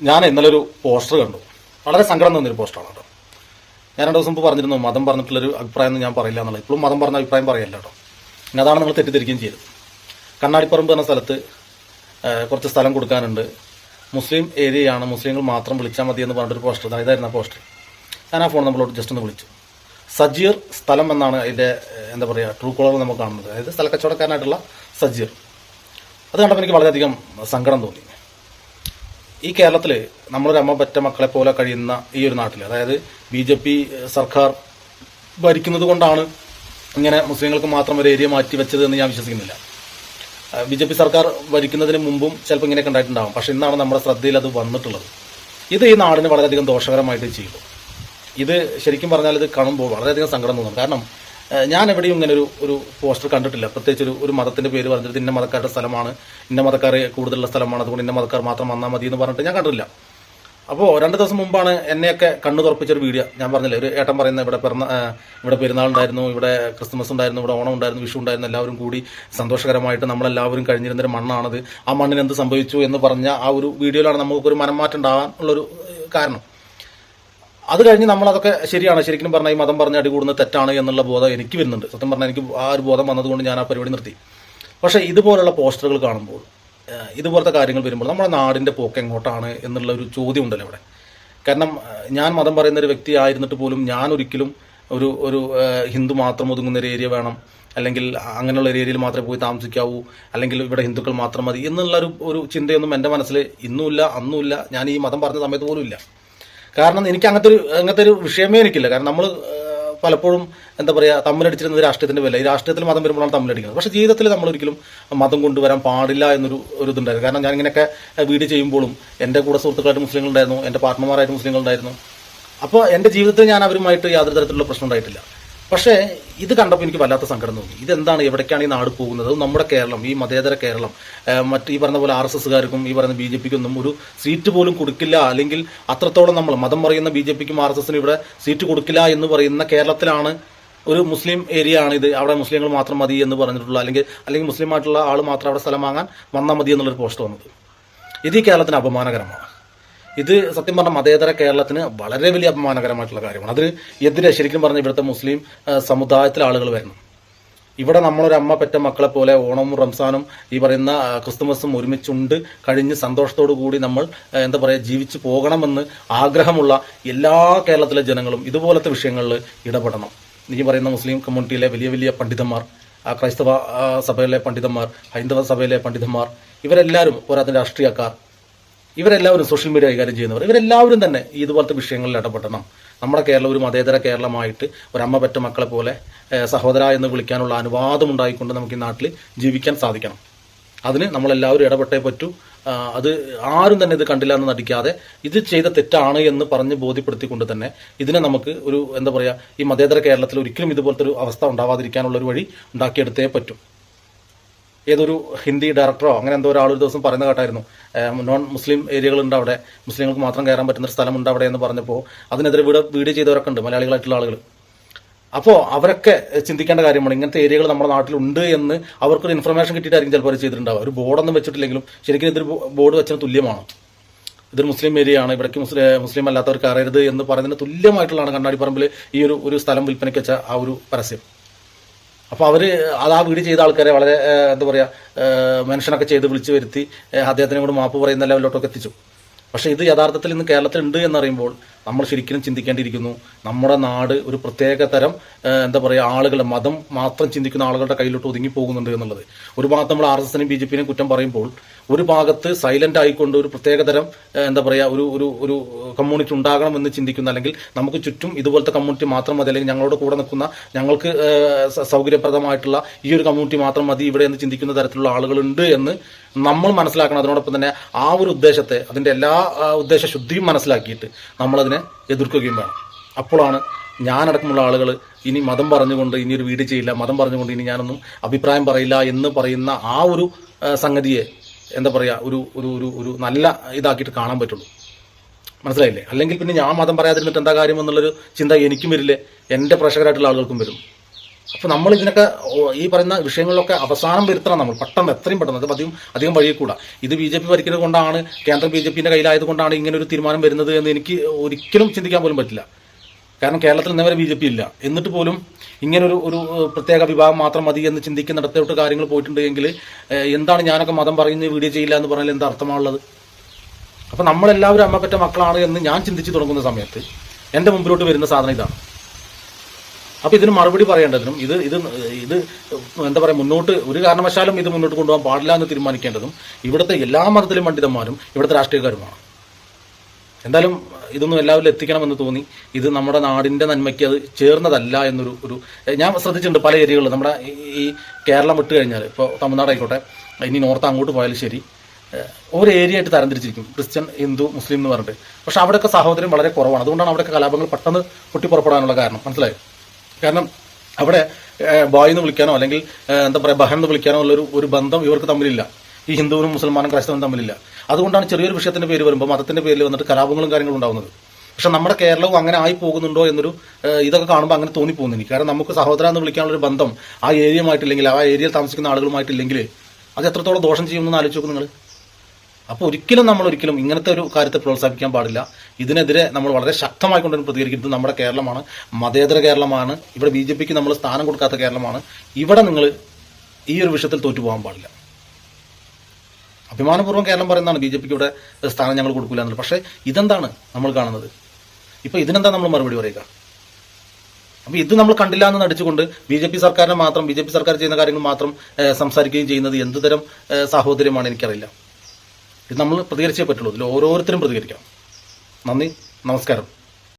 ഞാൻ ഇന്നലെ ഒരു പോസ്റ്റർ കണ്ടു. വളരെ സങ്കടം തോന്നിയൊരു പോസ്റ്ററാണ് കേട്ടോ. ഞാൻ രണ്ടു ദിവസം മുമ്പ് പറഞ്ഞിരുന്നു മതം പറഞ്ഞിട്ടുള്ളൊരു അഭിപ്രായം ഒന്നും ഞാൻ പറയില്ല എന്നുള്ളത്. ഇപ്പോഴും മതം പറഞ്ഞ അഭിപ്രായം പറയല്ല കേട്ടോ. പിന്നെ അതാണ് നിങ്ങൾ തെറ്റിദ്ധരിക്കുകയും ചെയ്തത്. കണ്ണാടിപ്പറമ്പ് എന്ന സ്ഥലത്ത് കുറച്ച് സ്ഥലം കൊടുക്കാനുണ്ട്. മുസ്ലിം ഏരിയയാണ് മുസ്ലിങ്ങൾ മാത്രം വിളിച്ചാൽ മതി എന്ന് പറഞ്ഞിട്ടൊരു പോസ്റ്റർ ഇതായിരുന്നു ആ പോസ്റ്റർ. ഞാൻ ആ ഫോൺ നമ്മളോട് ജസ്റ്റ് ഒന്ന് വിളിച്ചു. സജീർ സ്ഥലം എന്നാണ് അതിന്റെ എന്താ പറയുക ട്രൂ കോളർ നമുക്ക് കാണുന്നത്. അതായത് സ്ഥലക്കച്ചവടക്കാരനായിട്ടുള്ള സജീർ. അത് കണ്ടപ്പോൾ എനിക്ക് വളരെയധികം സങ്കടം തോന്നി. ഈ കേരളത്തിൽ നമ്മളൊരു അമ്മ പറ്റ മക്കളെ പോലെ കഴിയുന്ന ഈ ഒരു നാട്ടിൽ അതായത് ബി ജെ പി സർക്കാർ ഭരിക്കുന്നത് കൊണ്ടാണ് ഇങ്ങനെ മുസ്ലിങ്ങൾക്ക് മാത്രം ഒരു ഏരിയ മാറ്റി വെച്ചത് എന്ന് ഞാൻ വിശ്വസിക്കുന്നില്ല. ബി ജെ പി സർക്കാർ ഭരിക്കുന്നതിന് മുമ്പും ചിലപ്പോൾ ഇങ്ങനെയൊക്കെ ഉണ്ടായിട്ടുണ്ടാകും പക്ഷെ ഇന്നാണ് നമ്മുടെ ശ്രദ്ധയിൽ അത് വന്നിട്ടുള്ളത്. ഇത് ഈ നാടിന് വളരെയധികം ദോഷകരമായിട്ട് ചെയ്തു. ഇത് ശരിക്കും പറഞ്ഞാൽ ഇത് കാണുമ്പോൾ വളരെയധികം സങ്കടം തോന്നും. കാരണം ഞാൻ എവിടെയും ഇങ്ങനെ ഒരു ഒരു പോസ്റ്റർ കണ്ടിട്ടില്ല. പ്രത്യേകിച്ച് ഒരു ഒരു മതത്തിന്റെ പേര് പറഞ്ഞിട്ട് ഇന്ന മതക്കാരുടെ സ്ഥലമാണ് ഇന്ന മതക്കാർ കൂടുതലുള്ള സ്ഥലമാണ് അതുകൊണ്ട് ഇന്ന മതക്കാർ മാത്രം വന്നാൽ മതി എന്ന് പറഞ്ഞിട്ട് ഞാൻ കണ്ടിട്ടില്ല. അപ്പോൾ രണ്ട് ദിവസം മുമ്പാണ് എന്നെയൊക്കെ കണ്ണു തുറപ്പിച്ചൊരു വീഡിയോ. ഞാൻ പറഞ്ഞില്ല ഒരു ഏട്ടൻ പറയുന്ന ഇവിടെ പിറന്ന ഇവിടെ പെരുന്നാൾ ഉണ്ടായിരുന്നു ഇവിടെ ക്രിസ്മസ് ഉണ്ടായിരുന്നു ഇവിടെ ഓണം ഉണ്ടായിരുന്നു വിഷു ഉണ്ടായിരുന്നു എല്ലാവരും കൂടി സന്തോഷകരമായിട്ട് നമ്മളെല്ലാവരും കഴിഞ്ഞിരുന്നൊരു മണ്ണാണത്. ആ മണ്ണിന് എന്ത് സംഭവിച്ചു എന്ന് പറഞ്ഞ ആ ഒരു വീഡിയോയിലാണ് നമുക്കൊരു മനംമാറ്റം ഉണ്ടാകാൻ ഉള്ളൊരു കാരണം. അത് കഴിഞ്ഞ് നമ്മളതൊക്കെ ശരിയാണ്. ശരിക്കും പറഞ്ഞാൽ ഈ മതം പറഞ്ഞ അടി കൂടുന്നത് തെറ്റാണ് എന്നുള്ള ബോധം എനിക്ക് വരുന്നുണ്ട്. സത്യം പറഞ്ഞാൽ എനിക്ക് ആ ഒരു ബോധം വന്നതുകൊണ്ട് ഞാൻ ആ പരിപാടി നിർത്തി. പക്ഷേ ഇതുപോലുള്ള പോസ്റ്ററുകൾ കാണുമ്പോൾ ഇതുപോലത്തെ കാര്യങ്ങൾ വരുമ്പോൾ നമ്മുടെ നാടിന്റെ പോക്ക് എങ്ങോട്ടാണ് എന്നുള്ള ഒരു ചോദ്യം ഉണ്ടല്ലോ ഇവിടെ. കാരണം ഞാൻ മതം പറയുന്ന ഒരു വ്യക്തി ആയിരുന്നിട്ട് പോലും ഞാൻ ഒരിക്കലും ഒരു ഒരു ഹിന്ദു മാത്രം ഒതുങ്ങുന്ന ഒരു ഏരിയ വേണം. അല്ലെങ്കിൽ അങ്ങനെയുള്ള ഒരു ഏരിയയിൽ മാത്രമേ പോയി താമസിക്കാവൂ. അല്ലെങ്കിൽ ഇവിടെ ഹിന്ദുക്കൾ മാത്രം മതി. എന്നുള്ള ഒരു ഒരു ചിന്തയൊന്നും എന്റെ മനസ്സിൽ ഇന്നുമില്ല അന്നുമില്ല. ഞാൻ ഈ മതം പറഞ്ഞ സമയത്ത് പോലും ഇല്ല. കാരണം എനിക്ക് അങ്ങനത്തെ ഒരു അങ്ങനത്തെ ഒരു വിഷയമേ എനിക്കില്ല. കാരണം നമ്മൾ പലപ്പോഴും എന്താ പറയുക തമ്മിലടിച്ചിരുന്നത് രാഷ്ട്രീയത്തിന്റെ വില. ഈ രാഷ്ട്രീയത്തിൽ മതം വരുമ്പോഴാണ് തമ്മിലടിക്കുന്നത്. പക്ഷേ ജീവിതത്തിൽ നമ്മൾ ഒരിക്കലും മതം കൊണ്ടുവരാൻ പാടില്ല എന്നൊരു ഒരു ഇതുണ്ടായിരുന്നു. കാരണം ഞാൻ ഇങ്ങനെയൊക്കെ വീട് ചെയ്യുമ്പോഴും എന്റെ കൂടെ സുഹൃത്തുക്കളായിട്ട് മുസ്ലിങ്ങളുണ്ടായിരുന്നു എന്റെ പാർട്ട്ണർമാരായിട്ട് മുസ്ലിങ്ങളുണ്ടായിരുന്നു. അപ്പോൾ എന്റെ ജീവിതത്തിൽ ഞാൻ അവരുമായിട്ട് യാതൊരു തരത്തിലുള്ള പ്രശ്നം ഉണ്ടായിട്ടില്ല. പക്ഷേ ഇത് കണ്ടപ്പോൾ എനിക്ക് വല്ലാത്ത സങ്കടം തോന്നി. ഇതെന്താണ്? എവിടേക്കാണ് ഈ നാട് പോകുന്നത്? നമ്മുടെ കേരളം ഈ മതേതര കേരളം. മറ്റ് ഈ പറഞ്ഞ പോലെ ആർ എസ് എസ്സുകാർക്കും ഈ പറയുന്ന ബി ജെ പിക്കൊന്നും ഒരു സീറ്റ് പോലും കൊടുക്കില്ല. അല്ലെങ്കിൽ അത്രത്തോളം നമ്മൾ മതം പറയുന്ന ബി ജെ പിക്കും ആർ എസ് എസിനും ഇവിടെ സീറ്റ് കൊടുക്കില്ല എന്ന് പറയുന്ന കേരളത്തിലാണ് ഒരു മുസ്ലിം ഏരിയ ആണ് ഇത് അവിടെ മുസ്ലിങ്ങൾ മാത്രം മതി എന്ന് പറഞ്ഞിട്ടുള്ള അല്ലെങ്കിൽ അല്ലെങ്കിൽ മുസ്ലിം ആയിട്ടുള്ള ആൾ മാത്രം അവിടെ സ്ഥലം വാങ്ങാൻ വന്നാൽ മതി എന്നുള്ളൊരു പോസ്റ്റ് വന്നത്. ഇത് ഈ കേരളത്തിന് അപമാനകരമാണ്. ഇത് സത്യം പറഞ്ഞാൽ മതേതര കേരളത്തിന് വളരെ വലിയ അപമാനകരമായിട്ടുള്ള കാര്യമാണ്. അതിന് എതിരെ ശരിക്കും പറഞ്ഞ ഇവിടുത്തെ മുസ്ലിം സമുദായത്തിലെ ആളുകൾ വരണം ഇവിടെ നമ്മളൊരു അമ്മ പെറ്റ മക്കളെ പോലെ ഓണവും റംസാനും ഈ പറയുന്ന ക്രിസ്തുമസും ഒരുമിച്ചുണ്ട് കഴിഞ്ഞ് സന്തോഷത്തോടു കൂടി നമ്മൾ എന്താ പറയുക ജീവിച്ചു പോകണമെന്ന് ആഗ്രഹമുള്ള എല്ലാ കേരളത്തിലെ ജനങ്ങളും ഇതുപോലത്തെ വിഷയങ്ങളിൽ ഇടപെടണം. ഈ പറയുന്ന മുസ്ലിം കമ്മ്യൂണിറ്റിയിലെ വലിയ വലിയ പണ്ഡിതന്മാർ ക്രൈസ്തവ സഭയിലെ പണ്ഡിതന്മാർ ഹൈന്ദവ സഭയിലെ പണ്ഡിതന്മാർ ഇവരെല്ലാവരും പോരാത്ത രാഷ്ട്രീയക്കാർ. ഇവരെല്ലാവരും സോഷ്യൽ മീഡിയ കൈകാര്യം ചെയ്യുന്നവർ ഇവരെല്ലാവരും തന്നെ ഇതുപോലത്തെ വിഷയങ്ങളിൽ ഇടപെടണം. നമ്മുടെ കേരളം ഒരു മതേതര കേരളമായിട്ട് ഒരമ്മ പറ്റ മക്കളെ പോലെ സഹോദര എന്ന് വിളിക്കാനുള്ള അനുവാദം ഉണ്ടായിക്കൊണ്ട് നമുക്ക് ഈ നാട്ടിൽ ജീവിക്കാൻ സാധിക്കണം. അതിന് നമ്മളെല്ലാവരും ഇടപെട്ടേ പറ്റൂ. അത് ആരും തന്നെ ഇത് കണ്ടില്ല എന്ന് നടിക്കാതെ ഇത് ചെയ്ത തെറ്റാണ് എന്ന് പറഞ്ഞ് ബോധ്യപ്പെടുത്തിക്കൊണ്ട് തന്നെ ഇതിനെ നമുക്ക് ഒരു എന്താ പറയുക ഈ മതേതര കേരളത്തിൽ ഒരിക്കലും ഇതുപോലത്തെ ഒരു അവസ്ഥ ഉണ്ടാവാതിരിക്കാനുള്ള ഒരു വഴി ഉണ്ടാക്കിയെടുത്തേ പറ്റും. ഏതൊരു ഹിന്ദി ഡയറക്ടറോ അങ്ങനെ എന്തോ ഒരാൾ ഒരു ദിവസം പറയുന്ന കേട്ടായിരുന്നു. നോൺ മുസ്ലിം ഏരിയകളുണ്ട് അവിടെ. മുസ്ലിങ്ങൾക്ക് മാത്രം കയറാൻ പറ്റുന്ന ഒരു സ്ഥലമുണ്ട് അവിടെ എന്ന് പറഞ്ഞപ്പോൾ അതിനെതിരെ വീട് വീഡിയോ ചെയ്തവരൊക്കെ ഉണ്ട് മലയാളികളായിട്ടുള്ള ആളുകൾ അപ്പോൾ അവരൊക്കെ ചിന്തിക്കേണ്ട കാര്യമാണ് ഇങ്ങനത്തെ ഏരിയകൾ നമ്മുടെ നാട്ടിലുണ്ട് എന്ന് അവർക്കൊരു ഇൻഫർമേഷൻ കിട്ടിയിട്ടായിരിക്കും ചിലപ്പോൾ അവർ ചെയ്തിട്ടുണ്ടാവുക. ഒരു ബോർഡൊന്നും വെച്ചിട്ടില്ലെങ്കിലും ശരിക്കും ഇതൊരു ബോർഡ് വെച്ചതിന് തുല്യമാണ്. ഇതൊരു മുസ്ലിം ഏരിയയാണ് ഇവിടേക്ക് മുസ്ലിം മുസ്ലിം അല്ലാത്തവർ കയറരുത് എന്ന് പറയുന്നതിന് തുല്യമായിട്ടുള്ളതാണ് കണ്ണാടി പറമ്പിൽ ഈ ഒരു ഒരു സ്ഥലം വിൽപ്പനയ്ക്ക് വെച്ച ആ ഒരു പരസ്യം. അപ്പോൾ അവർ അത് ആ വീട് ചെയ്ത ആൾക്കാരെ വളരെ എന്താ പറയാ ഏഹ്, മെൻഷനൊക്കെ ചെയ്ത് വിളിച്ചു വരുത്തി അദ്ദേഹത്തിനെ കൂടെ മാപ്പ് പറയുന്ന ലെവലിലോട്ടൊക്കെ എത്തിച്ചു. പക്ഷേ ഇത് യഥാർത്ഥത്തിൽ ഇന്ന് കേരളത്തിൽ ഉണ്ട് എന്നറിയുമ്പോൾ നമ്മൾ ശരിക്കും ചിന്തിക്കേണ്ടിയിരിക്കുന്നു. നമ്മുടെ നാട് ഒരു പ്രത്യേക തരം എന്താ പറയുക ആളുകൾ മതം മാത്രം ചിന്തിക്കുന്ന ആളുകളുടെ കയ്യിലോട്ട് ഒതുങ്ങി പോകുന്നുണ്ട് എന്നുള്ളത്. ഒരു ഭാഗത്ത് നമ്മൾ ആർ എസ് എസിനെയും ബി ജെ പിയെയും കുറ്റം പറയുമ്പോൾ ഒരു ഭാഗത്ത് സൈലന്റ് ആയിക്കൊണ്ട് ഒരു പ്രത്യേകതരം എന്താ പറയുക ഒരു ഒരു ഒരു കമ്മ്യൂണിറ്റി ഉണ്ടാകണമെന്ന് ചിന്തിക്കുന്ന അല്ലെങ്കിൽ നമുക്ക് ചുറ്റും ഇതുപോലത്തെ കമ്മ്യൂണിറ്റി മാത്രം മതി അല്ലെങ്കിൽ ഞങ്ങളോട് കൂടെ നിൽക്കുന്ന ഞങ്ങൾക്ക് സൗകര്യപ്രദമായിട്ടുള്ള ഈ ഒരു കമ്മ്യൂണിറ്റി മാത്രം മതി ഇവിടെ എന്ന് ചിന്തിക്കുന്ന തരത്തിലുള്ള ആളുകളുണ്ട് എന്ന് നമ്മൾ മനസ്സിലാക്കണം. അതിനോടൊപ്പം തന്നെ ആ ഒരു ഉദ്ദേശത്തെ അതിന്റെ എല്ലാ ഉദ്ദേശ ശുദ്ധിയും മനസ്സിലാക്കിയിട്ട് നമ്മളതിനെ എതിർക്കുകയും വേണം. അപ്പോഴാണ് ഞാനടക്കമുള്ള ആളുകൾ ഇനി മതം പറഞ്ഞുകൊണ്ട് ഇനി ഒരു വീട് ചെയ്യില്ല മതം പറഞ്ഞുകൊണ്ട് ഇനി ഞാനൊന്നും അഭിപ്രായം പറയില്ല എന്ന് പറയുന്ന ആ ഒരു സംഗതിയെ എന്താ പറയുക ഒരു ഒരു ഒരു ഒരു നല്ല ഇതാക്കിയിട്ട് കാണാൻ പറ്റുള്ളൂ. മനസ്സിലായില്ലേ? അല്ലെങ്കിൽ പിന്നെ ഞാൻ മതം പറയാതിരുന്നിട്ട് എന്താ കാര്യം എന്നുള്ളൊരു ചിന്ത എനിക്കും വരില്ലേ? എന്റെ പ്രേക്ഷകരായിട്ടുള്ള ആളുകൾക്കും വരും. അപ്പോൾ നമ്മൾ ഇതിനൊക്കെ ഈ പറയുന്ന വിഷയങ്ങളിലൊക്കെ അവസാനം വരുത്തണം നമ്മൾ. പെട്ടെന്ന് എത്രയും പെട്ടെന്ന്. അത് അധികം അധികം കൂടാ ഇത് ബി ജെ പി ഭരിക്കുന്നത് കൊണ്ടാണ് കേന്ദ്ര ബി ജെ പിന്റെ കയ്യിലായത് കൊണ്ടാണ് ഇങ്ങനെ ഒരു തീരുമാനം വരുന്നത് എന്ന് എനിക്ക് ഒരിക്കലും ചിന്തിക്കാൻ പോലും പറ്റില്ല. കാരണം കേരളത്തിൽ ഇന്നവരെ ബി ജെ പി ഇല്ല. എന്നിട്ട് പോലും ഇങ്ങനൊരു ഒരു പ്രത്യേക വിഭാഗം മാത്രം മതി എന്ന് ചിന്തിക്കുന്നിടത്തോട്ട് കാര്യങ്ങൾ പോയിട്ടുണ്ട് എങ്കിൽ എന്താണ് ഞാനൊക്കെ മതം പറയുന്നത് വീഡിയോ ചെയ്യില്ല എന്ന് പറഞ്ഞാൽ എന്താ അർത്ഥമാണുള്ളത്? അപ്പോൾ നമ്മളെല്ലാവരും അമ്മ പറ്റ മക്കളാണ് എന്ന് ഞാൻ ചിന്തിച്ചു തുടങ്ങുന്ന സമയത്ത് എന്റെ മുമ്പിലോട്ട് വരുന്ന സാധനം ഇതാണ്. അപ്പോൾ ഇതിന് മറുപടി പറയേണ്ടതിനും ഇത് ഇത് ഇത് എന്താ പറയാ മുന്നോട്ട് ഒരു കാരണവശാലും ഇത് മുന്നോട്ട് കൊണ്ടുപോകാൻ പാടില്ല എന്ന് തീരുമാനിക്കേണ്ടതും ഇവിടുത്തെ എല്ലാ മതത്തിലും പണ്ഡിതന്മാരും ഇവിടുത്തെ രാഷ്ട്രീയക്കാരുമാണ്. എന്തായാലും ഇതൊന്നും എല്ലാവരും എത്തിക്കണമെന്ന് തോന്നി. ഇത് നമ്മുടെ നാടിന്റെ നന്മയ്ക്ക് അത് ചേർന്നതല്ല എന്നൊരു ഒരു ഞാൻ ശ്രദ്ധിച്ചിട്ടുണ്ട് പല ഏരിയകളിലും. നമ്മുടെ ഈ- കേരളം വിട്ട് കഴിഞ്ഞാൽ ഇപ്പോൾ തമിഴ്നാട് ആയിക്കോട്ടെ ഇനി നോർത്ത് അങ്ങോട്ട് പോയാലും ശരി. ഒരു ഏരിയ ആയിട്ട് തരംതിരിച്ചിരിക്കും. ക്രിസ്ത്യൻ ഹിന്ദു മുസ്ലിം എന്ന് പറഞ്ഞിട്ട്. പക്ഷെ അവിടെയൊക്കെ സഹോദര്യം വളരെ കുറവാണ്. അതുകൊണ്ടാണ് അവിടെയൊക്കെ കലാപങ്ങൾ പെട്ടെന്ന് പൊട്ടിപ്പുറപ്പെടാനുള്ള കാരണം. മനസ്സിലായോ? കാരണം അവിടെ ബോയ് എന്ന് വിളിക്കാനോ അല്ലെങ്കിൽ എന്താ പറയുക ബഹൻ എന്ന് വിളിക്കാനോ ഉള്ളൊരു ഒരു ബന്ധം ഇവർക്ക് തമ്മിലില്ല. ഈ ഹിന്ദുവിനും മുസൽമാനും ക്രൈസ്തവനും തമ്മിലില്ല. അതുകൊണ്ടാണ് ചെറിയൊരു വിഷയത്തിന്റെ പേര് വരുമ്പോൾ മതത്തിന്റെ പേരിൽ വന്നിട്ട് കലാപങ്ങളും കാര്യങ്ങളും ഉണ്ടാകുന്നത് പക്ഷെ നമ്മുടെ കേരളവും അങ്ങനെ ആയി പോകുന്നുണ്ടോ എന്നൊരു ഇതൊക്കെ കാണുമ്പോൾ അങ്ങനെ തോന്നിപ്പോകുന്നു എനിക്ക്. കാരണം നമുക്ക് സഹോദര എന്ന് വിളിക്കാനുള്ള ഒരു ബന്ധം ആ ഏരിയയുമായിട്ടില്ലെങ്കിൽ ആ ഏരിയയിൽ താമസിക്കുന്ന ആളുകളുമായിട്ടില്ലെങ്കിൽ അത് എത്രത്തോളം ദോഷം ചെയ്യുമെന്ന് ആലോചിച്ചു നിങ്ങൾ അപ്പോൾ ഒരിക്കലും നമ്മൾ ഒരിക്കലും ഇങ്ങനത്തെ ഒരു കാര്യത്തെ പ്രോത്സാഹിപ്പിക്കാൻ പാടില്ല. ഇതിനെതിരെ നമ്മൾ വളരെ ശക്തമായി കൊണ്ട് പ്രതികരിക്കുന്നത് നമ്മുടെ കേരളമാണ്. മതേതര കേരളമാണ്. ഇവിടെ ബി ജെ പിക്ക് നമ്മൾ സ്ഥാനം കൊടുക്കാത്ത കേരളമാണ്. ഇവിടെ നിങ്ങൾ ഈ ഒരു വിഷയത്തിൽ തോറ്റു പോകാൻ പാടില്ല. അഭിമാനപൂർവം കേരളം പറയുന്നതാണ് ബി ജെ പിക്ക് ഇവിടെ സ്ഥാനം ഞങ്ങൾ കൊടുക്കില്ല എന്നുള്ളത്. പക്ഷേ ഇതെന്താണ് നമ്മൾ കാണുന്നത്? ഇപ്പൊ ഇതിനെന്താ നമ്മൾ മറുപടി പറയുക? അപ്പോൾ ഇത് നമ്മൾ കണ്ടില്ല എന്ന് നടിച്ചുകൊണ്ട് ബി ജെ പി സർക്കാരിനെ മാത്രം ബി ജെ പി സർക്കാർ ചെയ്യുന്ന കാര്യങ്ങൾ മാത്രം സംസാരിക്കുകയും ചെയ്യുന്നത് എന്ത് തരം സാഹോദര്യമാണ് എനിക്കറിയില്ല. ഇത് നമ്മൾ പ്രതികരിച്ചേ പറ്റുള്ളൂ. ഇതിൽ ഓരോരുത്തരും പ്രതികരിക്കാം നന്ദി. നമസ്കാരം.